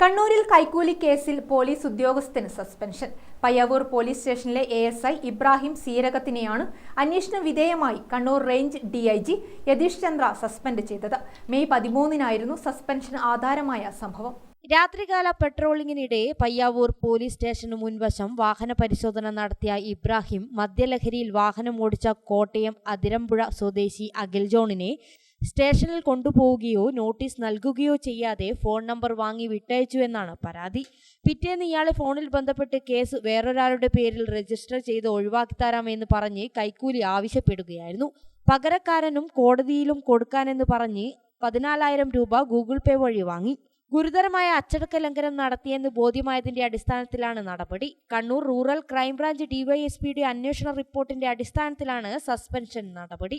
കണ്ണൂരിൽ കൈക്കൂലി കേസിൽ പോലീസ് ഉദ്യോഗസ്ഥന് സസ്പെൻഷൻ. പയ്യാവൂർ പോലീസ് സ്റ്റേഷനിലെ എ എസ് ഐ ഇബ്രാഹിം സീരകത്തിനെയാണ് അന്വേഷണ വിധേയമായി Kannur range D I G Yatheesh Chandra suspend ചെയ്തത്. മെയ് പതിമൂന്നിനായിരുന്നു സസ്പെൻഷന് ആധാരമായ സംഭവം. രാത്രികാല പെട്രോളിംഗിനിടെ പയ്യാവൂർ പോലീസ് സ്റ്റേഷന് മുൻവശം വാഹന പരിശോധന നടത്തിയ ഇബ്രാഹിം മദ്യലഹരിയിൽ വാഹനം ഓടിച്ച കോട്ടയം അതിരമ്പുഴ സ്വദേശി അഖിൽ ജോണിനെ സ്റ്റേഷനിൽ കൊണ്ടുപോവുകയോ നോട്ടീസ് നൽകുകയോ ചെയ്യാതെ ഫോൺ നമ്പർ വാങ്ങി വിട്ടയച്ചു എന്നാണ് പരാതി. പിറ്റേന്ന് ഇയാളെ ഫോണിൽ ബന്ധപ്പെട്ട് കേസ് വേറൊരാളുടെ പേരിൽ രജിസ്റ്റർ ചെയ്ത് ഒഴിവാക്കി തരാമെന്ന് പറഞ്ഞ് കൈക്കൂലി ആവശ്യപ്പെടുകയായിരുന്നു. പകരക്കാരനും കോടതിയിലും കൊടുക്കാനെന്ന് പറഞ്ഞ് പതിനാലായിരം രൂപ ഗൂഗിൾ പേ വഴി വാങ്ങി. ഗുരുതരമായ അച്ചടക്ക ലംഘനം നടത്തിയെന്ന് ബോധ്യമായതിന്റെ അടിസ്ഥാനത്തിലാണ് നടപടി. കണ്ണൂർ റൂറൽ ക്രൈംബ്രാഞ്ച് ഡിവൈഎസ്പിയുടെ അന്വേഷണ റിപ്പോർട്ടിന്റെ അടിസ്ഥാനത്തിലാണ് സസ്പെൻഷൻ നടപടി.